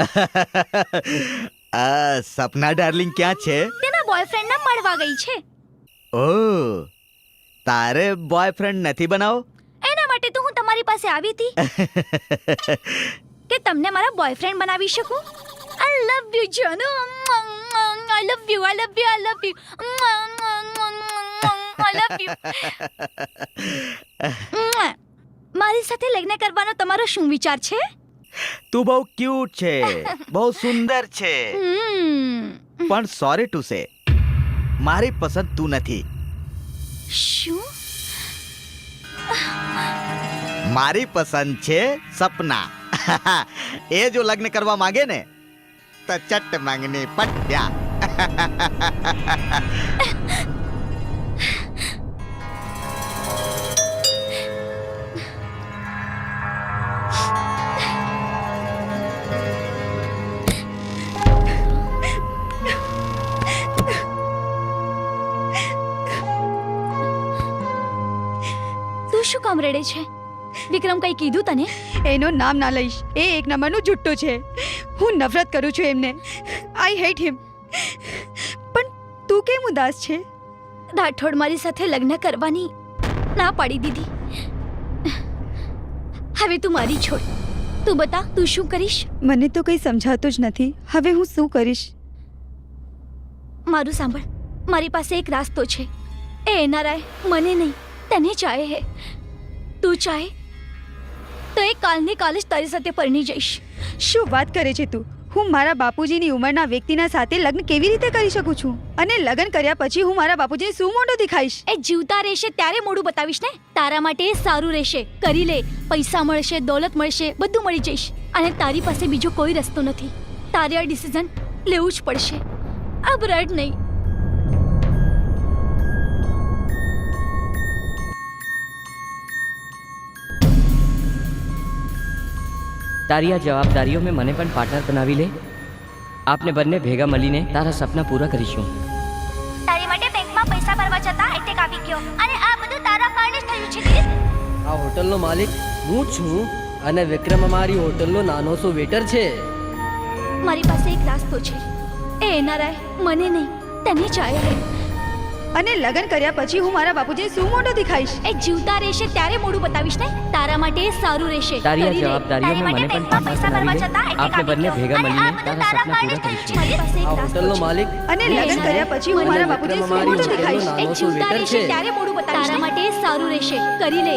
આ સપના ડાર્લિંગ ક્યાં છે? તેના બોયફ્રેન્ડને મળવા ગઈ છે. ઓ તારે બોયફ્રેન્ડ નથી બનાવો? એના માટે તો હું તમારી પાસે આવી હતી. કે તમને મારા બોયફ્રેન્ડ બનાવી શકું? I love you Janu I love you I love you I love you I love you મારી સાથે લગ્ન કરવાનો તમારો શું વિચાર છે? તું બહુ ક્યુટ છે. બહુ સુંદર છે. પણ સોરી ટુ સે મારી પસંદ તું નથી. શું? મારી પસંદ છે સપના. એ જો લગ્ન કરવા માંગે ને તો ચટ માંગની પટ્યા તું શું કામ રડે છે? વિક્રમ કઈ કીધું તને? એનું નામ ના લઈશ. એ એક નંબરનું જુટ્ટો છે. હું નફરત કરું છું એમને. આઈ હેટ હિમ પણ તું કેમ ઉદાસ છે? રાઠોડ મારી સાથે લગ્ન કરવાની ના પાડી દીધી. હવે તું મારી છોડ. તું બતા તું શું કરીશ? મને તો કંઈ સમજાતું જ નથી. હવે હું શું કરીશ? મારું સાંભળ. મારી પાસે એક રાસ્તો છે. એ એનારાય મને નહીં. તને ચાહે હે. તું ચાહે તો એ કાલની કાલે જ તારી સાથે પરણી જઈશ. શું વાત કરે છે તું? હું મારા બાપુજીની ઉંમરના વ્યક્તિના સાથે લગ્ન કેવી રીતે કરી શકું છું? અને લગ્ન કર્યા પછી હું મારા બાપુજીને શું મોઢું દેખાઈશ? એ જીવતા રહેશે ત્યારે મોડું બતાવીશ ને? તારા માટે એ સારું રહેશે. કરી લે. પૈસા મળશે દોલત મળશે બધું મળી જઈશ. અને તારી પાસે બીજો કોઈ રસ્તો નથી. તારે આ ડિસિઝન લેવું જ પડશે. અબ બ્રડ નહીં. તારી આ જવાબદારીઓ મેં મને પણ પાર્ટનર બનાવી લે આપને બંને ભેગા મળીને તારા સપના પૂરા કરીશું તારી માટે બેંકમાં પૈસા ભરવા જતા એટેક આવી ગયો. અને આ બધું તારા કારણે જ થયું છે આ હોટલનો માલિક હું છું અને વિક્રમ અમારી હોટલનો નાનો સો વેટર છે. મારી પાસે એક રાસ્તો છે. એ એનારાય મને નહીં તને ચાહે અને લગ્ન કર્યા પછી હું મારા બાપુજીને શું મોઢું દેખાઈશ? એ જીવતા રહેશે ત્યારે મોડું બતાવીશ ને? તારા માટે એ સારું રહેશે. તારી આ જવાબદારીઓ મને પણ પૈસા ભરવા જતા આપણે બંને ભેગા અને મળીને તારા સપના પૂરા કરીશું. હોટલનો માલિક. અને લગ્ન કર્યા પછી હું મારા બાપુજીને શું મોઢું દેખાઈશ? એ જીવતા રહેશે ત્યારે મોડું બતાવીશ તારા માટે એ સારું રહેશે. કરી લે.